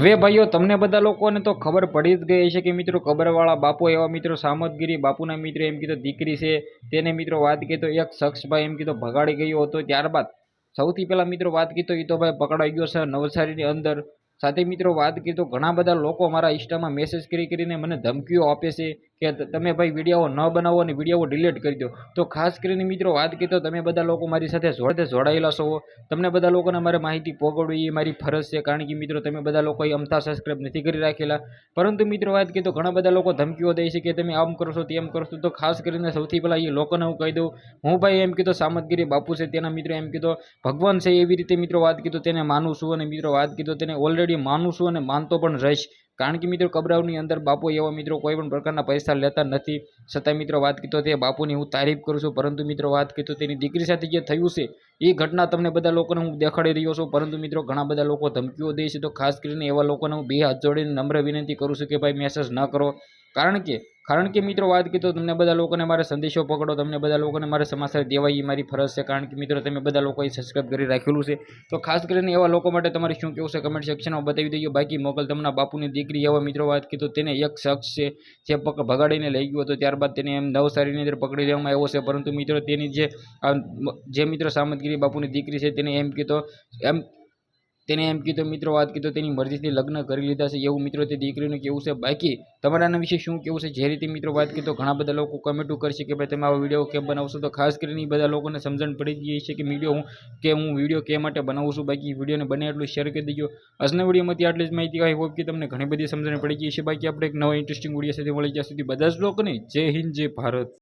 હવે ભાઈઓ, તમને બધા લોકોને તો ખબર પડી જ ગઈ છે કે મિત્રો ખબરવાળા બાપુ એવા મિત્રો સામતગીરી બાપુના મિત્રો, એમ કીધો દીકરી છે, તેને મિત્રો વાત કીધો, એક શખ્સ ભાઈ એમ કીધો ભગાડી ગયો હતો, ત્યારબાદ સૌથી પહેલાં મિત્રો વાત કીધો એ તો ભાઈ પકડાઈ ગયો છે નવસારીની અંદર. સાથે મિત્રો વાત કીધો, ઘણા બધા લોકો મારા ઇન્સ્ટામાં મેસેજ કરી કરીને મને ધમકીઓ આપે છે. કે તમે ભાઈ વીડિયો ન બનાવો અને વીડિયો ડિલીટ કરી દો. તો ખાસ કરીને મિત્રો વાત કીધો તમે બધા લોકો મારી સાથે જોડે જોડાયેલા છો. તમને બધા લોકોને મારે માહિતી પહોંચાડવી એ મારી ફરજ છે. કારણ કે મિત્રો તમે બધા લોકોએ અમતા સબસ્ક્રાઈબ નથી કરી રાખેલા. પરંતુ મિત્રો વાત કીધું ઘણા બધા લોકો ધમકીઓ દે છે કે તમે આમ કરશો તેમ કરશો તો ખાસ કરીને સૌથી પહેલાં એ લોકોને હું કહી દઉં. હું ભાઈ એમ કીધો સામતગીરી બાપુ છે. તેના મિત્રો એમ કીધો, ભગવાન છે એવી રીતે મિત્રો વાત કીધું, તેને માનું છું અને મિત્રો વાત કીધું, તેને ઓલરેડી માનું છું અને માનતો પણ રહીશ. કારણ કે મિત્રો કબરાવની અંદર બાપુ એવા મિત્રો કોઈ પણ પ્રકારના પૈસા લેતા નથી. છતાં મિત્રો વાત કીધો તે બાપુની હું તારીફ કરું છું. પરંતુ મિત્રો વાત કીધો તેની દીકરી સાથે જે થયું છે, એ ઘટના તમને બધા લોકોને હું દેખાડી રહ્યો છું. પરંતુ મિત્રો ઘણા બધા લોકો ધમકીઓ દે છે. તો ખાસ કરીને એવા લોકોને હું બે હાથ જોડીને નમ્ર વિનંતી કરું છું કે ભાઈ મેસેજ ન કરો. કારણ કે કારણ કે મિત્રો વાત કીધો તમને બધા લોકોને મારે સંદેશો પકડો, તમને બધા લોકોને મારે સમાચાર દેવાય એ મારી ફરજ છે. કારણ કે મિત્રો તમે બધા લોકોએ સબસ્ક્રાઈબ કરી રાખેલું છે. તો ખાસ કરીને એવા લોકો માટે તમારે શું કહેવું છે કમેન્ટ સેક્શનમાં બતાવી દઈએ બાકી મોકલ તમને બાપુની દીકરી એવા મિત્રો વાત કીધો, તેને એક શખ્સ છે, જે પક ભગાડીને લઈ ગયો હતો. ત્યારબાદ તેને એમ નવસારીની અંદર પકડી લેવામાં આવ્યો છે. પરંતુ મિત્રો તેની જે જે મિત્રો સામતગીરી બાપુની દીકરી છે, તેને એમ કીધો, એમ તેને એમ કીધું, મિત્રો, વાત કીધું, તેની મરજીથી લગ્ન કરી લીધા છે. એવું મિત્રો તે દીકરીનું કેવું છે. બાકી તમારાના વિશે શું કેવું છે? જે રીતે મિત્રો વાત કીધું, ઘણા બધા લોકો કમેન્ટો કરશે કે, ભાઈ, તમે આવો વીડિયો કેમ બનાવશો તો ખાસ કરીને બધા લોકોને સમજણ પડી ગઈ છે કે વીડિયો હું કે હું વીડિયો કે માટે બનાવું છું? બાકી વિડીયોને બને એટલું શેર કરી દેજો. આજના વિડીયોમાંથી આટલી જ માહિતી. આવી હોપ કે તમને ઘણી બધી સમજણ પડી ગઈ છે બાકી આપણે એક નવા ઇન્ટરેસ્ટિંગ વીડિયો સાથે મળી જ્યાં સુધી બધા જ લોકોને જય હિન્દ, જય ભારત.